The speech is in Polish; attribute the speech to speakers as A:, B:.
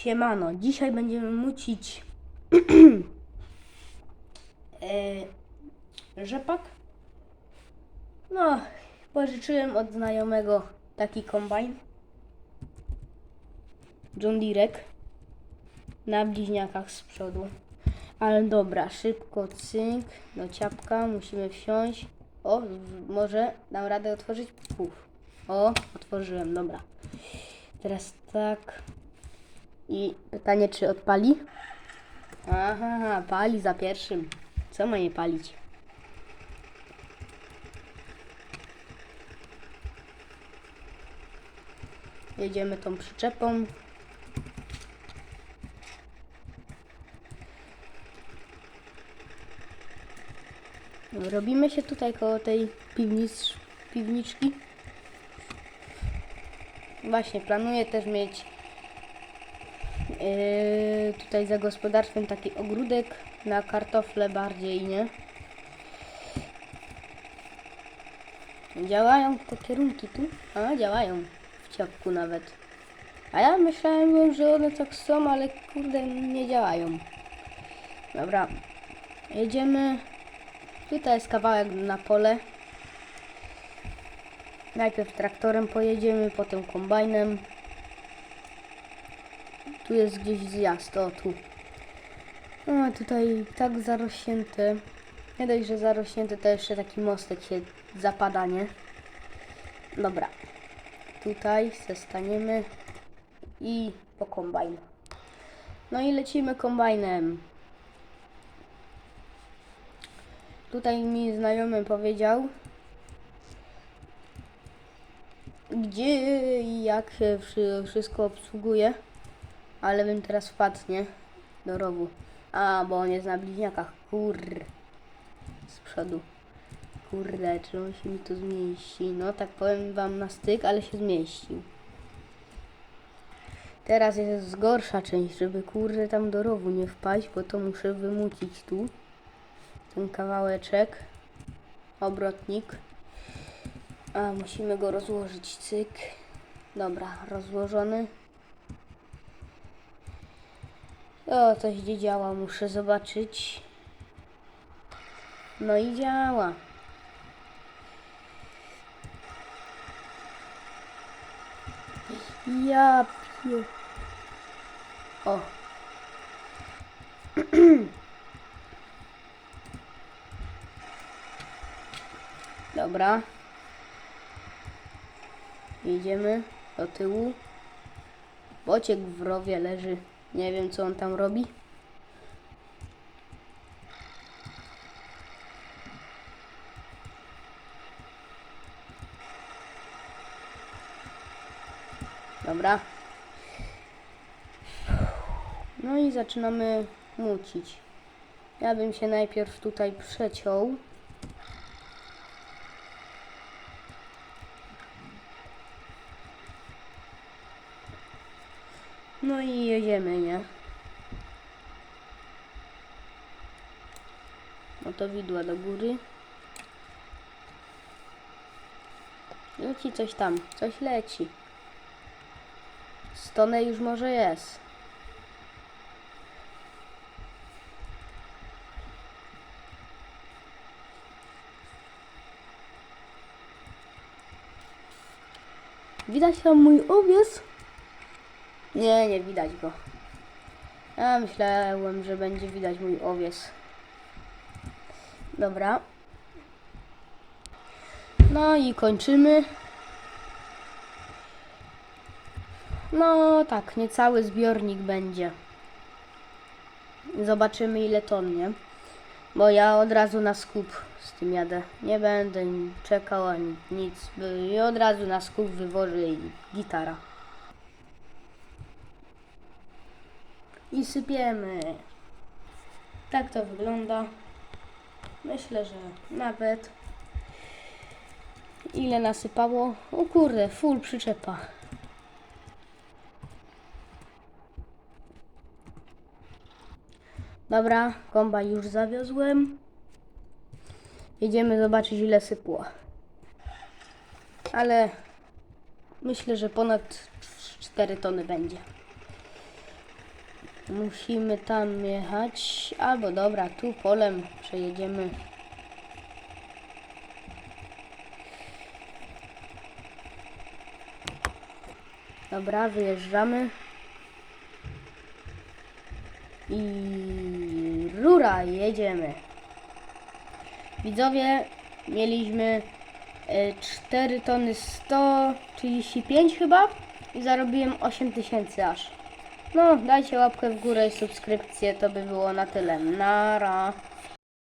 A: Siemano, dzisiaj będziemy mucić e, rzepak. No, pożyczyłem od znajomego taki kombajn. John Direk na bliźniakach z przodu. Ale dobra, szybko cynk do ciapka, musimy wsiąść. O, może dam radę otworzyć? Puf. O, otworzyłem, dobra. Teraz tak. I pytanie, czy odpali? Aha, pali za pierwszym. Co ma nie palić? Jedziemy tą przyczepą. Robimy się tutaj koło tej piwnic, piwniczki. Właśnie, planuję też mieć Yy, tutaj za gospodarstwem taki ogródek na kartofle bardziej, nie? Działają te kierunki tu? A, działają. W ciapku nawet. A ja myślałem, że one tak są, ale kurde, nie działają. Dobra. Jedziemy. Tutaj jest kawałek na pole. Najpierw traktorem pojedziemy, potem kombajnem. Tu jest gdzieś zjazd, o tu. A tutaj tak zarośnięte. Nie dość, że zarośnięte, to jeszcze taki mostek się zapada, nie? Dobra. Tutaj zestaniemy i po kombajn. No i lecimy kombajnem. Tutaj mi znajomy powiedział, gdzie i jak się wszy- wszystko obsługuje. Ale bym teraz wpadł, nie? Do rowu. A, bo on jest na bliźniakach. Kurr. Z przodu. Kurde, czy on się mi tu zmieści? No, tak powiem wam na styk, ale się zmieścił. Teraz jest gorsza część, żeby kurde tam do rowu nie wpaść, bo to muszę wymucić tu. Ten kawałeczek. Obrotnik. A, musimy go rozłożyć, cyk. Dobra, rozłożony. O, coś gdzie działa, muszę zobaczyć. No i działa. Ja pie... O. Dobra. Jedziemy do tyłu. Bociek w rowie leży. Nie wiem, co on tam robi. Dobra. No i zaczynamy mucić. Ja bym się najpierw tutaj przeciął. No i jedziemy, nie? No to widła do góry. Leci coś tam, coś leci. Stone już może jest. Widać tam mój owiec? Nie, nie widać go. Ja myślałem, że będzie widać mój owies. Dobra. No i kończymy. No tak, niecały zbiornik będzie. Zobaczymy ile ton, nie? Bo ja od razu na skup z tym jadę. Nie będę czekał ani nic. I od razu na skup wywożę gitara. I sypiemy. Tak to wygląda. Myślę, że nawet. Ile nasypało? O kurde, full przyczepa. Dobra, komba już zawiozłem. Jedziemy zobaczyć ile sypło. Ale myślę, że ponad 4 tony będzie. Musimy tam jechać. Albo dobra, tu polem przejedziemy. Dobra, wyjeżdżamy. I rura, jedziemy. Widzowie, mieliśmy e, 4 tony 135 chyba i zarobiłem 8 tysięcy aż. No, dajcie łapkę w górę i subskrypcję, to by było na tyle. Nara.